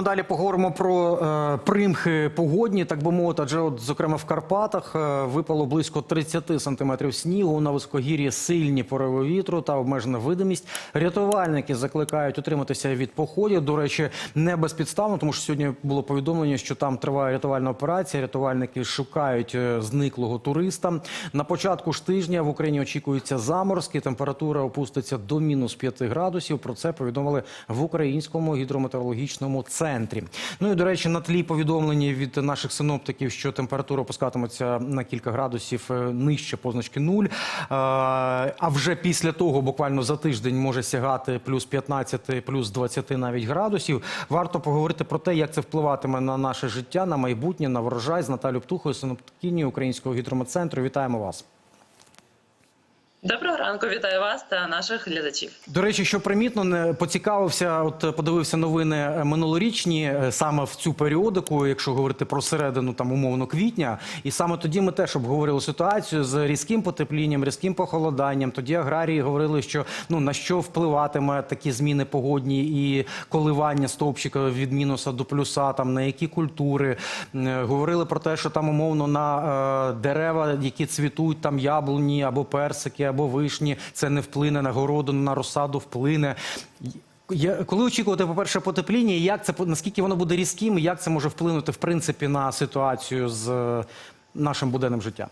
вами далі поговоримо про е, примхи погодні, так би мовити. Адже, от, зокрема, в Карпатах е, випало близько 30 сантиметрів снігу. На високогір'ї сильні пориви вітру та обмежена видимість. Рятувальники закликають утриматися від походів. До речі, не безпідставно, тому що сьогодні було повідомлення, що там триває рятувальна операція. Рятувальники шукають е, зниклого туриста. На початку ж тижня в Україні очікуються заморозки. Температура опуститься до мінус 5 градусів. Про це повідомили в українському гідрометеорологічному центрі. Ну і до речі, на тлі повідомлення від наших синоптиків, що температура опускатиметься на кілька градусів е, нижче позначки нуль. Е, А вже після того, буквально за тиждень, може сягати плюс 15, плюс 20 навіть градусів. Варто поговорити про те, як це впливатиме на наше життя, на майбутнє, на врожай з Наталю Птухою, синоптикінію Українського гідрометцентру. Вітаємо вас. Доброго ранку, вітаю вас та наших глядачів. До речі, що примітно, не поцікавився, от подивився новини е, минулорічні е, саме в цю періодику, якщо говорити про середину там умовно квітня, і саме тоді ми теж обговорили ситуацію з різким потеплінням, різким похолоданням. Тоді аграрії говорили, що ну на що впливатиме такі зміни погодні і коливання стовпчика від мінуса до плюса, там на які культури Е, говорили про те, що там умовно на е, дерева, які цвітуть, там яблуні або персики, або вишні, це не вплине на городу, на розсаду вплине. Я, коли очікувати, по-перше, потепління, і як це наскільки воно буде різким, і як це може вплинути в принципі на ситуацію з е, нашим буденним життям?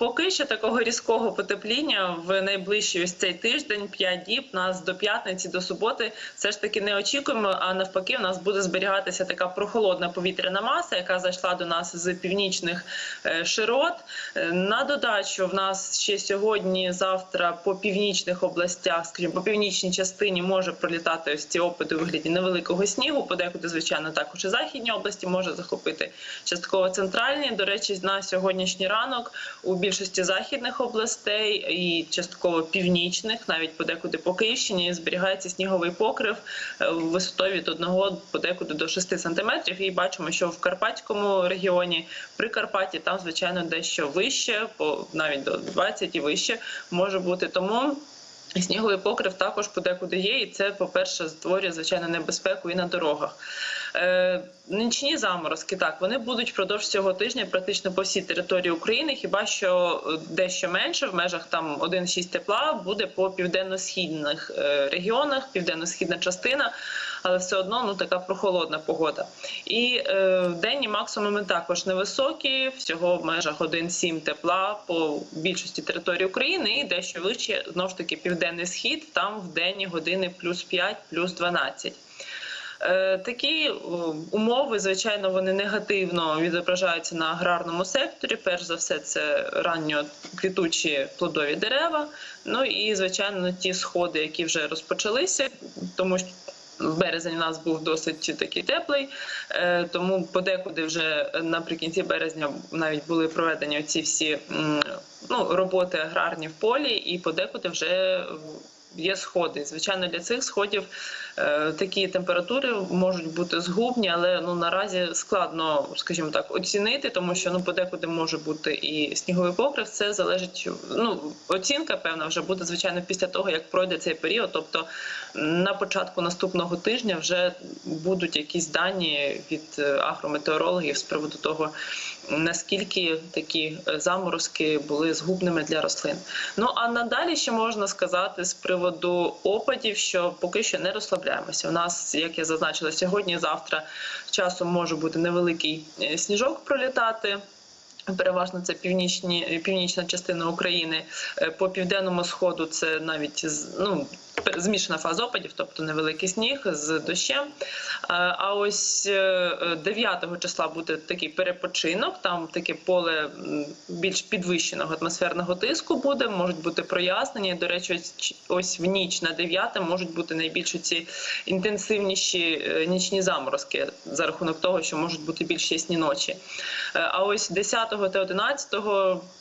Поки що такого різкого потепління в найближчий ось цей тиждень, 5 діб, нас до п'ятниці, до суботи, все ж таки не очікуємо. А навпаки, у нас буде зберігатися така прохолодна повітряна маса, яка зайшла до нас з північних е, широт. Е, На додачу в нас ще сьогодні, завтра по північних областях, скажімо, по північній частині може пролітати ось ці опади у вигляді невеликого снігу. Подекуди, звичайно, також і західні області може захопити частково центральні. До речі, на сьогоднішній ранок у більшості західних областей і частково північних, навіть подекуди по Київщині, зберігається сніговий покрив е, висотою від 1 подекуди до 6 сантиметрів. І бачимо, що в Карпатському регіоні, при Карпаті, там звичайно дещо вище, по навіть до 20 і вище може бути. Тому Сніговий покрив також подекуди є, і це, по-перше, створює звичайно небезпеку і на дорогах. Е, нічні заморозки так вони будуть впродовж цього тижня практично по всій території України. Хіба що е, дещо менше в межах там 1,6 тепла буде по південно-східних е, регіонах, південно-східна частина, але все одно ну така прохолодна погода. І е, денні максимуми також невисокі, всього в межах 1,7 тепла по більшості території України, і дещо вище знову ж таки південний схід. Там в денні години плюс 5, плюс 12. Е, Такі умови, звичайно, вони негативно відображаються на аграрному секторі. Перш за все, це ранньо квітучі плодові дерева. Ну і звичайно, ті сходи, які вже розпочалися, тому що. Березень у нас був досить такий теплий, е, тому подекуди вже наприкінці березня навіть були проведені ці всі ну, роботи аграрні в полі, і подекуди вже є сходи. Звичайно, для цих сходів е, такі температури можуть бути згубні, але ну наразі складно, скажімо так, оцінити, тому що ну подекуди може бути і сніговий покрив. Це залежить. Ну оцінка певна вже буде звичайно після того, як пройде цей період. Тобто на початку наступного тижня вже будуть якісь дані від е, агрометеорологів з приводу того, наскільки такі е, заморозки були згубними для рослин. Ну а надалі ще можна сказати з приводу опадів, що поки що не розслабляємося. У нас, як я зазначила сьогодні, завтра часом може бути невеликий е, сніжок пролітати. Переважно це північні північна частина України. Е, По південному сходу це навіть ну, змішана фаза опадів, тобто невеликий сніг з дощем. Е, А ось е, 9 числа буде такий перепочинок. Там таке поле більш підвищеного атмосферного тиску буде. Можуть бути прояснення. До речі, ось в ніч на 9 можуть бути найбільш ці інтенсивніші е, нічні заморозки за рахунок того, що можуть бути більш ясні ночі. Е, А ось 10 та 11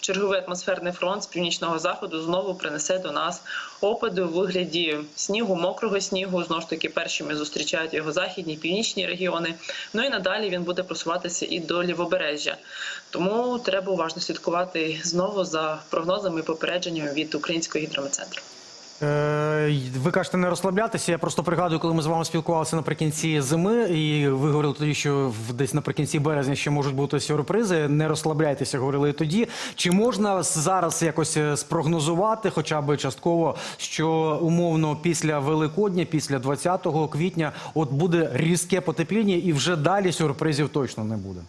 черговий атмосферний фронт з північного заходу знову принесе до нас опади у вигляді снігу, мокрого снігу. Знову ж таки, першими зустрічають його західні, північні регіони. Ну і надалі він буде просуватися і до лівобережжя. Тому треба уважно слідкувати знову за прогнозами і попередженнями від українського гідрометцентру. Е, Ви кажете не розслаблятися. Я просто пригадую, коли ми з вами спілкувалися наприкінці зими, і ви говорили тоді, що десь наприкінці березня ще можуть бути сюрпризи. Не розслабляйтеся, говорили тоді. Чи можна зараз якось е, спрогнозувати, хоча б частково, що умовно після Великодня, після 20 квітня, от буде різке потепління, і вже далі сюрпризів точно не буде.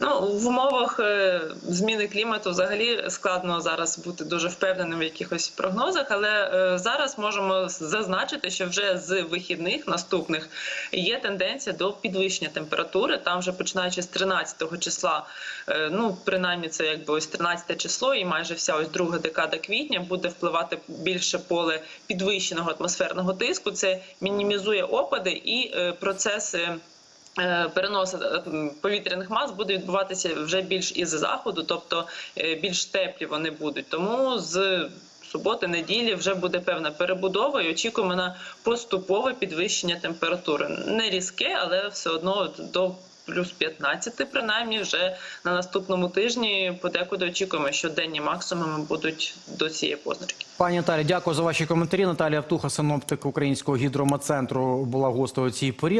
Ну, в умовах е, зміни клімату взагалі складно зараз бути дуже впевненим в якихось прогнозах, але е, зараз можемо зазначити, що вже з вихідних наступних є тенденція до підвищення температури. Там вже починаючи з 13 числа, е, ну принаймні це якби ось 13 число, і майже вся ось друга декада квітня буде впливати більше поле підвищеного атмосферного тиску. Це мінімізує опади і процеси. Е, Перенос е, повітряних мас буде відбуватися вже більш із заходу, тобто е, більш теплі вони будуть. Тому з суботи, неділі вже буде певна перебудова і очікуємо на поступове підвищення температури. Не різке, але все одно до плюс 15, принаймні, вже на наступному тижні подекуди очікуємо, що денні максимуми будуть до цієї позначки. Пані Наталі, дякую за ваші коментарі. Наталія Автуха, синоптик Українського гідромецентру, була гостею цій порі.